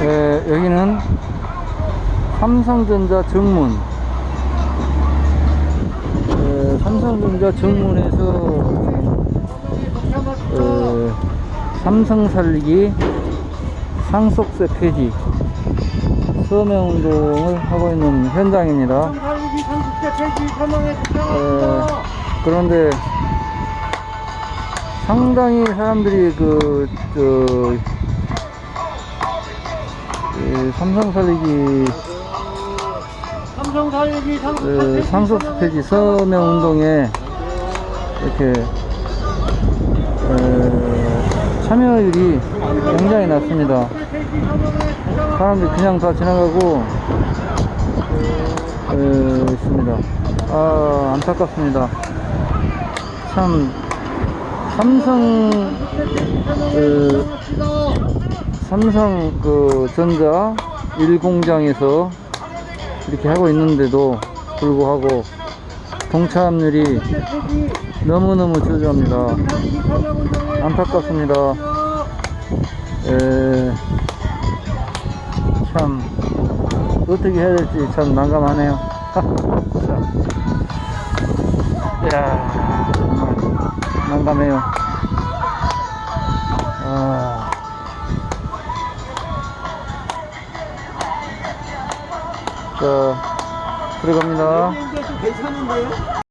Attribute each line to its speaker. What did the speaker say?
Speaker 1: 여기는 삼성전자 정문. 에, 삼성전자 정문에서 어, 삼성 살리기 상속세 폐지 서명 운동을 하고 있는 현장입니다.
Speaker 2: 도착합니다.
Speaker 1: 그런데 상당히 사람들이 그, 저, 이 삼성 살리기
Speaker 2: 삼성 살리기
Speaker 1: 그
Speaker 2: 서명에
Speaker 1: 폐지 서명 운동에 이렇게 에, 참여율이 굉장히 낮습니다. 사람들이 그냥 다 지나가고 에, 있습니다. 아 안타깝습니다. 참 삼성 그 삼성 그 전자 1공장에서 이렇게 하고 있는데도 불구하고 동참률이 너무너무 저조합니다. 안타깝습니다. 에, 참 어떻게 해야 될지 참 난감하네요. 참. 이야 정말 난감해요. 자 들어갑니다.